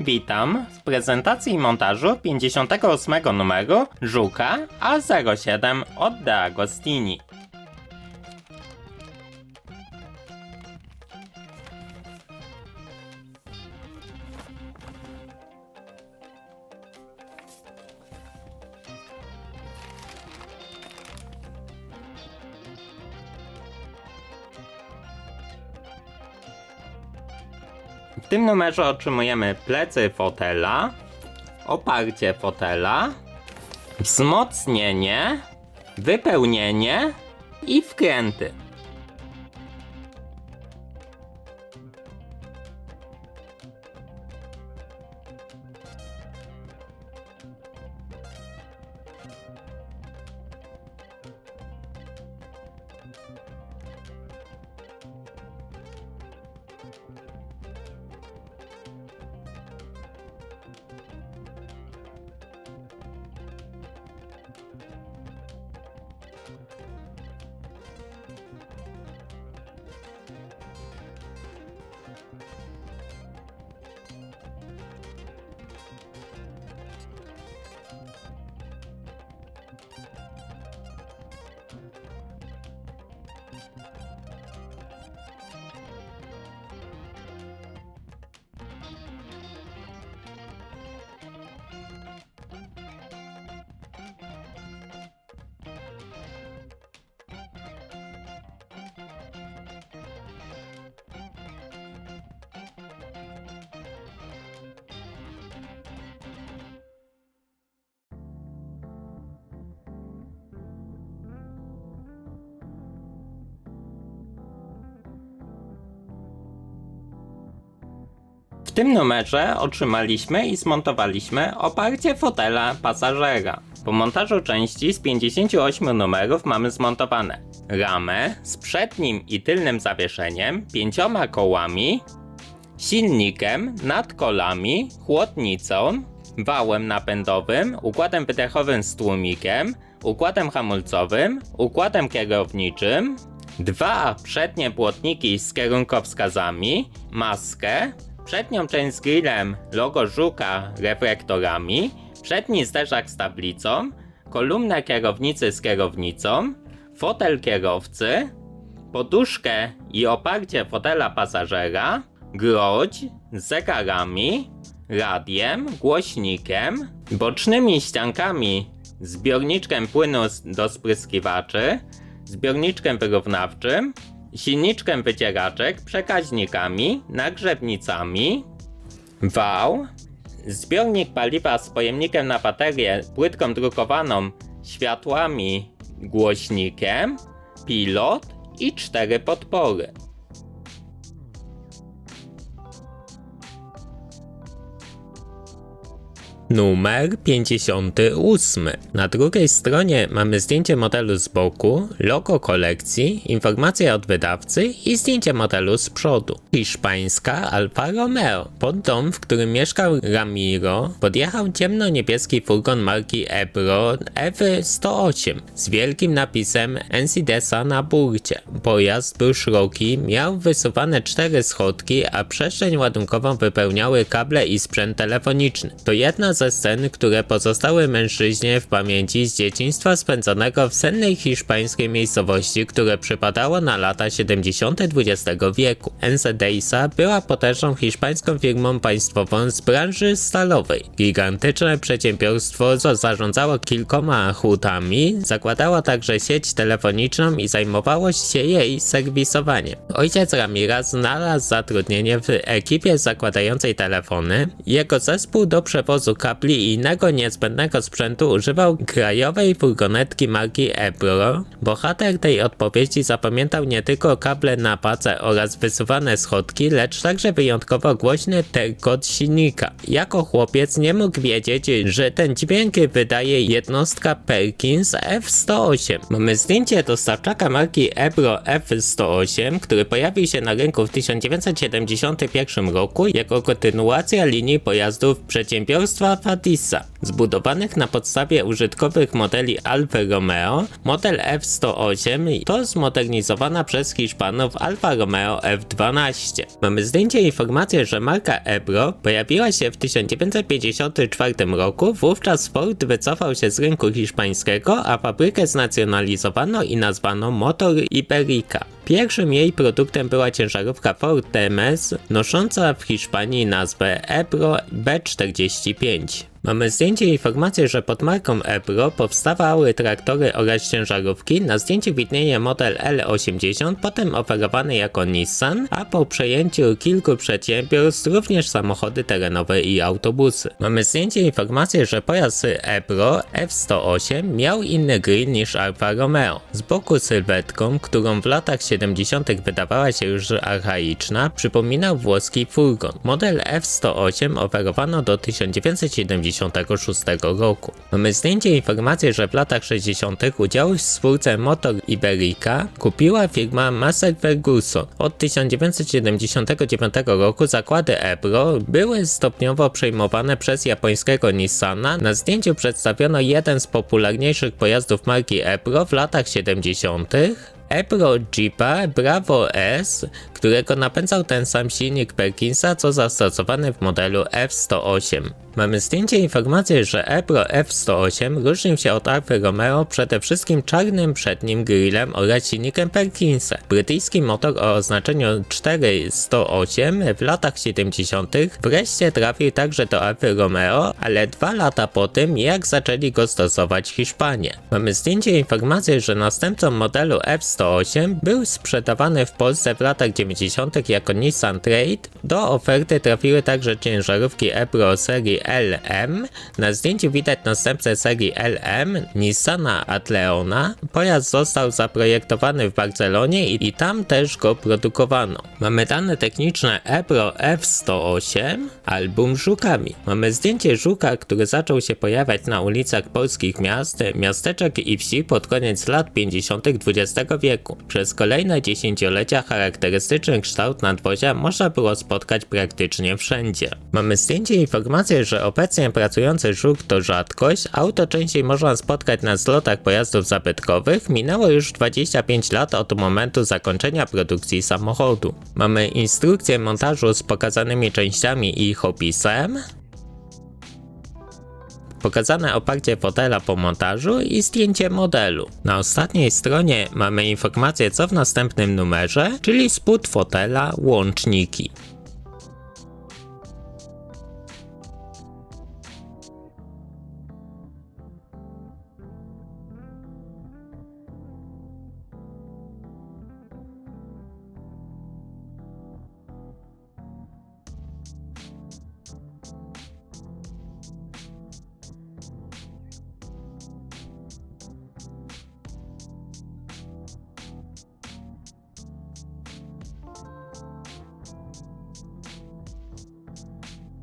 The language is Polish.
Witam w prezentacji i montażu 58 numeru Żuka A07 od De Agostini. W tym numerze otrzymujemy plecy fotela, oparcie fotela, wzmocnienie, wypełnienie i wkręty. Tym numerze otrzymaliśmy i zmontowaliśmy oparcie fotela pasażera. Po montażu części z 58 numerów mamy zmontowane ramę z przednim i tylnym zawieszeniem, pięcioma kołami, silnikiem, nad kolami, chłodnicą, wałem napędowym, układem wydechowym z tłumikiem, układem hamulcowym, układem kierowniczym, dwa przednie błotniki z kierunkowskazami, maskę, przednią część z grillem, logo żuka, reflektorami, przedni zderzak z tablicą, kolumnę kierownicy z kierownicą, fotel kierowcy, poduszkę i oparcie fotela pasażera, grodź z zegarami, radiem, głośnikiem, bocznymi ściankami, zbiorniczkiem płynu do spryskiwaczy, zbiorniczkiem wyrównawczym, silniczkiem wycieraczek, przekaźnikami, nagrzewnicami, wał, zbiornik paliwa z pojemnikiem na baterię, płytką drukowaną, światłami, głośnikiem, pilot i cztery podpory. Numer 58. Na drugiej stronie mamy zdjęcie modelu z boku, logo kolekcji, informacje od wydawcy i zdjęcie modelu z przodu. Hiszpańska Alfa Romeo. Pod dom, w którym mieszkał Ramiro, podjechał ciemno-niebieski furgon marki Ebro EV108 z wielkim napisem Ensidesa na burcie. Pojazd był szeroki, miał wysuwane cztery schodki, a przestrzeń ładunkową wypełniały kable i sprzęt telefoniczny. To jedna ze scen, które pozostały mężczyźnie w pamięci z dzieciństwa spędzonego w sennej hiszpańskiej miejscowości, które przypadało na lata 70. XX wieku. Ensedesa była potężną hiszpańską firmą państwową z branży stalowej. Gigantyczne przedsiębiorstwo, zarządzało kilkoma hutami, zakładało także sieć telefoniczną i zajmowało się jej serwisowaniem. Ojciec Ramira znalazł zatrudnienie w ekipie zakładającej telefony. Jego zespół do przewozu kabli i innego niezbędnego sprzętu używał krajowej furgonetki marki Ebro. Bohater tej odpowiedzi zapamiętał nie tylko kable na pace oraz wysuwane schodki, lecz także wyjątkowo głośny terkot silnika. Jako chłopiec nie mógł wiedzieć, że ten dźwięk wydaje jednostka Perkins F108. Mamy zdjęcie dostawczaka marki Ebro F108, który pojawił się na rynku w 1971 roku jako kontynuacja linii pojazdów przedsiębiorstwa Fatisa. Zbudowanych na podstawie użytkowych modeli Alfa Romeo, model F108 to zmodernizowana przez Hiszpanów Alfa Romeo F12. Mamy zdjęcie i informację, że marka Ebro pojawiła się w 1954 roku, wówczas Ford wycofał się z rynku hiszpańskiego, a fabrykę znacjonalizowano i nazwano Motor Iberica. Pierwszym jej produktem była ciężarówka Ford TMS, nosząca w Hiszpanii nazwę Ebro B45. Mamy zdjęcie i informację, że pod marką Ebro powstawały traktory oraz ciężarówki. Na zdjęciu widnieje model L80, potem oferowany jako Nissan, a po przejęciu kilku przedsiębiorstw również samochody terenowe i autobusy. Mamy zdjęcie i informację, że pojazd Ebro F108 miał inny grill niż Alfa Romeo. Z boku sylwetką, którą w latach 70. wydawała się już archaiczna, przypominał włoski furgon. Model F108 oferowano do 1976 roku. Mamy zdjęcie i informację, że w latach 60. udział w spółce Motor Iberica kupiła firma Massey Ferguson. Od 1979 roku zakłady Ebro były stopniowo przejmowane przez japońskiego Nissana. Na zdjęciu przedstawiono jeden z popularniejszych pojazdów marki Ebro w latach 70. Ebro Jeepa Bravo S, którego napędzał ten sam silnik Perkinsa, co zastosowany w modelu F108. Mamy zdjęcie i informację, że Ebro F108 różnił się od Alfa Romeo przede wszystkim czarnym przednim grillem oraz silnikiem Perkinsa. Brytyjski motor o oznaczeniu 408 w latach 70. wreszcie trafił także do Alfa Romeo, ale dwa lata po tym jak zaczęli go stosować Hiszpanie. Mamy zdjęcie i informację, że następcą modelu F108 był sprzedawany w Polsce w latach 90. jako Nissan Trade. Do oferty trafiły także ciężarówki Ebro serii LM. Na zdjęciu widać następcę serii LM Nissana Atleona. Pojazd został zaprojektowany w Barcelonie i, i tam też go produkowano. Mamy dane techniczne Ebro F108, album żukami. Mamy zdjęcie żuka, który zaczął się pojawiać na ulicach polskich miast, miasteczek i wsi pod koniec lat 50. XX wieku. Przez kolejne dziesięciolecia charakterystyczny kształt nadwozia można było spotkać praktycznie wszędzie. Mamy zdjęcie i informację, że obecnie pracujący żuk to rzadkość, auto częściej można spotkać na zlotach pojazdów zabytkowych, minęło już 25 lat od momentu zakończenia produkcji samochodu. Mamy instrukcję montażu z pokazanymi częściami i ich opisem, pokazane oparcie fotela po montażu i zdjęcie modelu. Na ostatniej stronie mamy informację co w następnym numerze, czyli spód fotela, łączniki.